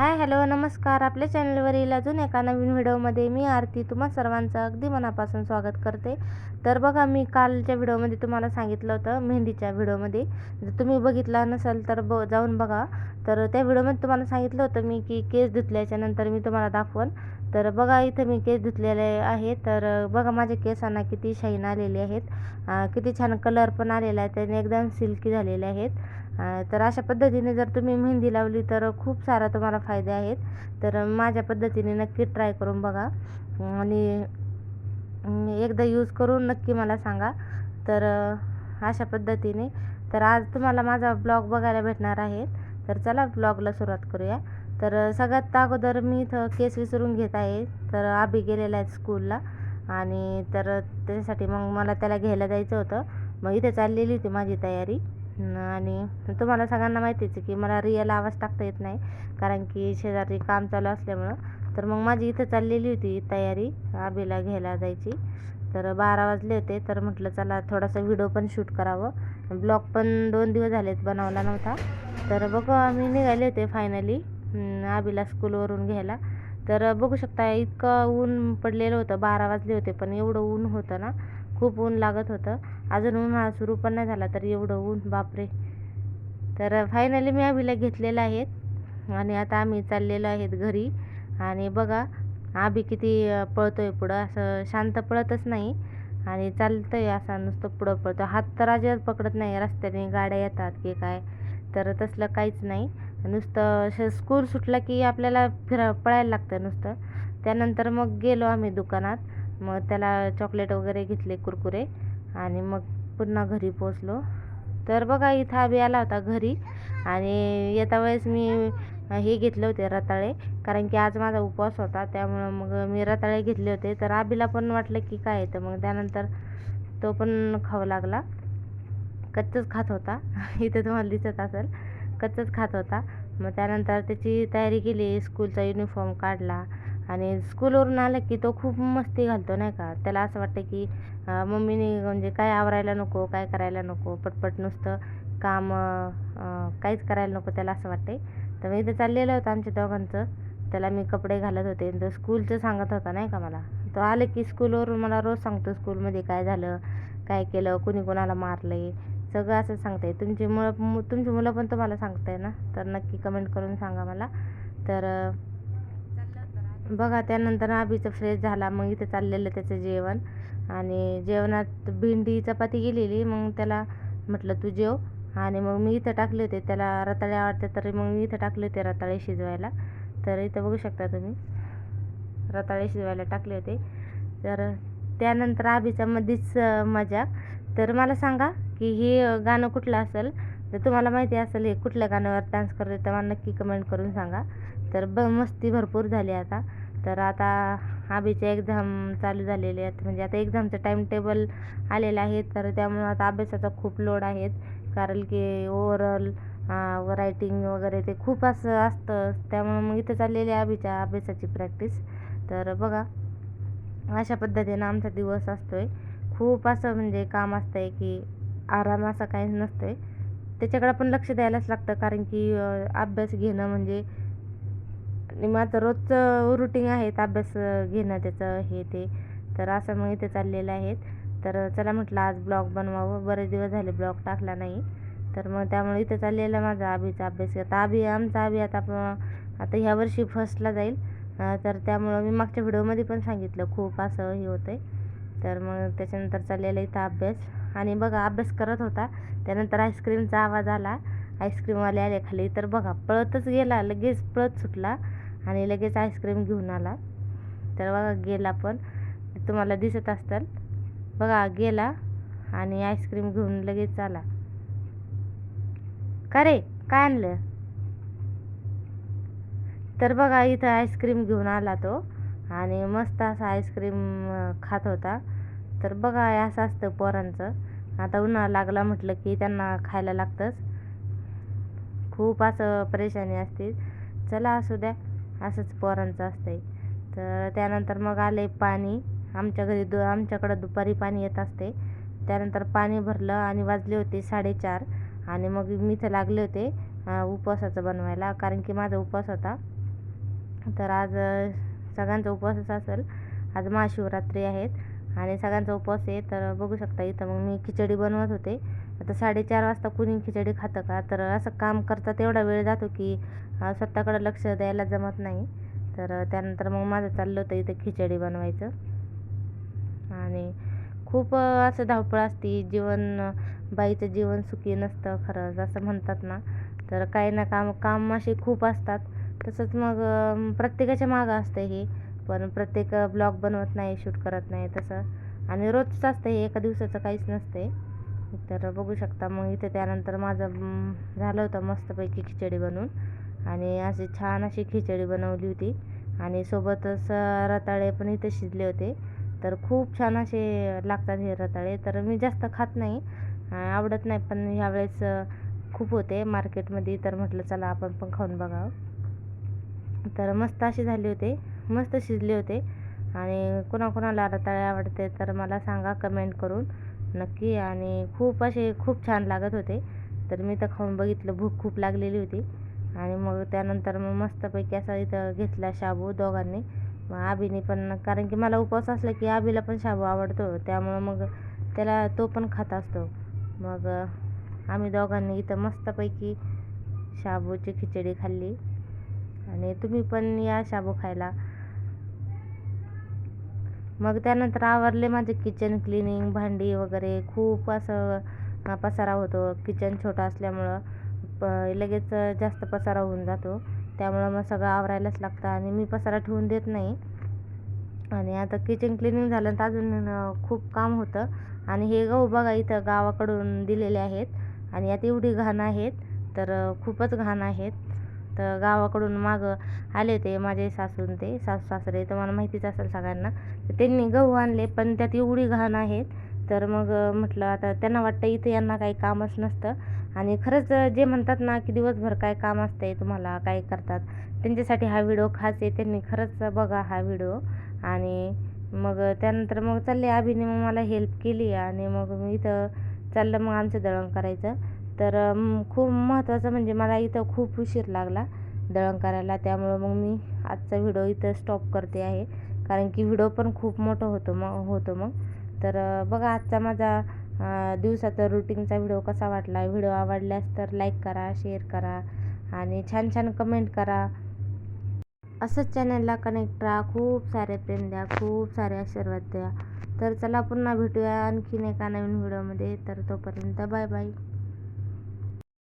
Hi hello नमस्कार. आपल्या चॅनलवरील अजून एका नवीन व्हिडिओमध्ये मी आरती. तुम्हा सर्वांचं अगदी मनापासून स्वागत करते. तर बघा मी कालच्या व्हिडिओमध्ये तुम्हाला सांगितलं होतं मेहंदीच्या व्हिडिओमध्ये. जर तुम्ही बघितला नसेल तर ब जाऊन बघा. तर त्या व्हिडिओमध्ये तुम्हाला सांगितलं होतं मी की केस धुतल्याच्या नंतर मी तुम्हाला दाखवन. तर बघा इथं मी केस धुतलेले आहे. तर बघा माझ्या केसांना किती शाईन आलेले आहेत. किती छान कलर पण आलेला आहे. त्याने एकदम सिल्की झालेले आहेत. तर अशा पद्धतीने जर तुम्ही मेहंदी लावली तर खूप सारा तुम्हाला फायदे आहेत. तर माझ्या पद्धतीने नक्की ट्राय करून बघा. आणि एकदा यूज करून नक्की मला सांगा. तर अशा पद्धतीने. तर आज तुम्हाला माझा ब्लॉग बघायला भेटणार आहे. तर चला ब्लॉगला सुरुवात करूया. तर सगळ्यात अगोदर मी इथं केस विसरून घेत आहे. तर आबी गेलेला आहे स्कूलला आणि तर त्याच्यासाठी मग मला त्याला घ्यायला जायचं होतं. मग इथे चाललेली होती माझी तयारी. आणि तुम्हाला सगळ्यांना माहितीच आहे की मला रिअल आवाज टाकता येत नाही. कारण की शेजारी काम चालू असल्यामुळं. तर मग माझी इथं चाललेली होती तयारी आबीला घ्यायला जायची. तर बारा वाजले होते तर म्हटलं चला थोडासा व्हिडिओ पण शूट करावं. ब्लॉग पण दोन दिवस झालेत बनवला नव्हता. तर बघू आम्ही निघाले होते फायनली आबीला स्कूलवरून घ्यायला. तर बघू शकता इतकं ऊन पडलेलं होतं बारा वाजले होते पण एवढं ऊन होतं ना. खूप ऊन लागत होतं. अजून उन्हाळा सुरू पण नाही झाला तर एवढं ऊन बापरे. तर फायनली मी आबीला घेतलेलं आहेत आणि आता आम्ही चाललेलो आहेत घरी. आणि बघा आबी किती पळतो आहे पुढं. असं शांत पळतच नाही आणि चालतं आहे असा नुसतं पुढं पळतो हात तर अजिबात पकडत नाही रस्त्याने गाड्या येतात की काय. तर तसलं काहीच नाही. नुसतं असं स्कूल सुटला की आपल्याला फिरा पळायला लागतं नुसतं. त्यानंतर मग गेलो आम्ही दुकानात. मग त्याला चॉकलेट वगैरे घेतले कुरकुरे आणि मग पुन्हा घरी पोचलो तर बघा इथं आबी आला होता घरी आणि येता वेळेस मी हे घेतले होते रताळे कारण की आज माझा उपवास होता त्यामुळं मग मी रताळे घेतले होते. तर आबीला पण वाटलं की काय तर मग त्यानंतर तो पण खाऊ लागला. कच्चंच खात होता. इथे तुम्हाला दिसत असेल कच्चंच खात होता. मग त्यानंतर त्याची तयारी केली स्कूलचा युनिफॉर्म काढला. आणि स्कूलवरून आलं की तो खूप मस्ती घालतो नाही का? त्याला असं वाटतं की मम्मीने म्हणजे काय आवरायला नको काय करायला नको पटपट नुसतं काम काहीच करायला नको त्याला असं वाटते तर मी इथे चाललेलं होतं आमच्या दोघांचं. त्याला मी कपडे घालत होते. तो स्कूलचं सांगत होता नाही का मला. तो आलं की स्कूलवरून मला रोज सांगतो स्कूलमध्ये काय झालं काय केलं कुणी कोणाला मारले सगळं असं सांगते तुमची मुलं तुमची मुलं पण तुम्हाला सांगताय ना? तर नक्की कमेंट करून सांगा मला. तर बघा त्यानंतर आबीचं फ्रेश झाला. मग इथं चाललेलं त्याचं जेवण. आणि जेवणात भेंडी चपाती गेलेली मग त्याला म्हटलं तू जेव. आणि मग मी इथं टाकले होते. त्याला रताळे आवडते तर मग मी इथं टाकले होते रताळे शिजवायला. तर इथं बघू शकता तुम्ही रताळे शिजवायला टाकले होते. तर त्यानंतर आबीचा मध्येच मजा मजाक. तर मला सांगा की हे गाणं कुठलं असेल? तर तुम्हाला माहिती असेल हे कुठल्या गाण्यावर डान्स करतो तर मला नक्की कमेंट करून सांगा. तर ब मस्ती भरपूर झाली आता. तर आता आबीच्या एक्झाम चालू झालेले आहेत. म्हणजे आता एक्झामचं टाईम टेबल आलेलं आहे. तर त्यामुळं आता अभ्यासाचा खूप लोड आहेत कारण की ओवरऑल रायटिंग वगैरे ते खूप असं असतं. त्यामुळं मग इथं चाललेली आहे आबीच्या अभ्यासाची प्रॅक्टिस तर बघा अशा पद्धतीनं आमचा दिवस असतो आहे खूप असं म्हणजे काम असतं आहे की आराम असा काही नसतं आहे त्याच्याकडं पण लक्ष द्यायलाच लागतं. कारण की अभ्यास घेणं म्हणजे आणि माझं रोजचं रुटीन आहेत अभ्यास घेणं त्याचं हे ते. तर असं मग इथे चाललेलं आहेत तर चला म्हटलं आज ब्लॉग बनवावं. बरेच दिवस झाले ब्लॉग टाकला नाही. तर मग त्यामुळे इथं चाललेला माझा आबीचा अभ्यास. आता आबी आमचा आबी आता आता ह्या वर्षी फर्स्टला जाईल. तर त्यामुळं मी मागच्या व्हिडिओमध्ये पण सांगितलं खूप असं हे होतं आहे तर मग त्याच्यानंतर चाललेला इथं अभ्यास. आणि बघा अभ्यास करत होता. त्यानंतर आईस्क्रीमचा आवाज आला. आईस्क्रीमवाले आले खाली. तर बघा पळतच गेला लगेच पळत सुटला. आणि लगेच आईस्क्रीम घेऊन आला. तर बघा गेला पण. तुम्हाला दिसत असतं बघा गेला आणि आईस्क्रीम घेऊन लगेच आला. का रे? काय आणलं? तर बघा इथं आईस्क्रीम घेऊन आला तो. आणि मस्त असा आईस्क्रीम खात होता. तर बघा असं असतं पोरांचं. आता उन्हाळा लागला म्हटलं की त्यांना खायला लागतंच. खूप असं परेशानी असते चला असू द्या. असंच पोरांचं असतंय. तर त्यानंतर मग आले पाणी. आमच्या घरी दु आमच्याकडं दुपारी पाणी येत असते. त्यानंतर पाणी भरलं आणि वाजले होते साडेचार. आणि मग मी इथं लागले होते उपवासाचं बनवायला. कारण की माझा उपवास होता. तर आज सगळ्यांचा उपवासच असेल. आज महाशिवरात्री आहेत. आणि सगळ्यांचा उपवास आहे. तर बघू शकता इथं मग मी खिचडी बनवत होते. आता साडेचार वाजता कुणी खिचडी खातं का? तर असं काम करतात एवढा वेळ जातो की स्वतःकडं लक्ष द्यायला जमत नाही. तर त्यानंतर मग माझं चाललं होतं इथं खिचडी बनवायचं. आणि खूप असं धावपळ असते. जीवन बाईचं जीवन सुखी नसतं खरंच असं म्हणतात ना. तर काही ना काम काम असे खूप असतात. तसंच मग प्रत्येकाच्या मागं असतं हे. पण प्रत्येक ब्लॉग बनवत नाही शूट करत नाही तसं. आणि रोजच असतं हे. एका दिवसाचं काहीच नसते तर बघू शकता मग इथे त्यानंतर माझं झालं होतं मस्तपैकी खिचडी बनवून. आणि अशी छान अशी खिचडी बनवली होती. आणि सोबतच रताळे पण इथे शिजले होते. तर खूप छान असे लागतात हे रताळे. तर मी जास्त खात नाही आवडत नाही पण ह्यावेळेस खूप होते मार्केटमध्ये. तर म्हटलं चला आपण पण खाऊन बघावं. तर मस्त असे झाले होते. मस्त शिजले होते. आणि कोणाकोणाला रताळे आवडते तर मला सांगा कमेंट करून. नक्की. आणि खूप असे खूप छान लागत होते. तर मी तर खाऊन बघितलं भूक खूप लागलेली होती. आणि मग त्यानंतर मग मस्तपैकी असा इथं घेतला शाबू दोघांनी. मग आबीने पण कारण की मला उपवास असला की आबीला पण शाबू आवडतो. त्यामुळं मग त्याला तो पण खात असतो. मग आम्ही दोघांनी इथं मस्तपैकी शाबूची खिचडी खाल्ली. आणि तुम्ही पण या शाबू खायला. मग त्यानंतर आवरले माझे किचन क्लिनिंग भांडी वगैरे. खूप असं पसारा होतो. किचन छोटं असल्यामुळं प लगेच जास्त पसारा होऊन जातो. त्यामुळं मग सगळं आवरायलाच लागतं आणि मी पसारा ठेवून देत नाही. आणि आता किचन क्लिनिंग झालं तर अजून खूप काम होतं. आणि हे गहू बघा इथं गावाकडून दिलेले आहेत. आणि यात एवढी घाण आहेत तर खूपच घाण आहेत. तर गावाकडून मागं आले होते माझे सासून ते सासू सासरे. तुम्हाला माहितीच असेल सगळ्यांना. तर त्यांनी गहू आणले पण त्यात एवढी घाण आहेत. तर मग म्हटलं आता त्यांना वाटतं इथं यांना काही कामच नसतं. आणि खरंच जे म्हणतात ना की दिवसभर काय काम असते तुम्हाला काय करतात त्यांच्यासाठी हा व्हिडिओ खास आहे. त्यांनी खरंच बघा हा व्हिडिओ. आणि मग त्यानंतर मग चालले अभिने मग मला हेल्प केली आणि मग मी इथं चाललं मग आमचं दळण करायचं. तर खूप महत्त्वाचं म्हणजे मला इथं खूप उशीर लागला दळण करायला. त्यामुळं मग मी आजचा व्हिडिओ इथं स्टॉप करते आहे. कारण की व्हिडिओ पण खूप मोठं होतो मग होतो मग. तर बघा आजचा माझा दिवसाचा रुटीनचा व्हिडिओ कसा वाटला? व्हिडिओ आवडल्यास तर लाईक करा शेअर करा आणि छान छान कमेंट करा. असंच चॅनलला कनेक्ट राहा. खूप सारे प्रेम द्या खूप सारे आशीर्वाद द्या. तर चला पुन्हा भेटूया आणखीन एका नवीन व्हिडिओमध्ये. तर तोपर्यंत बाय बाय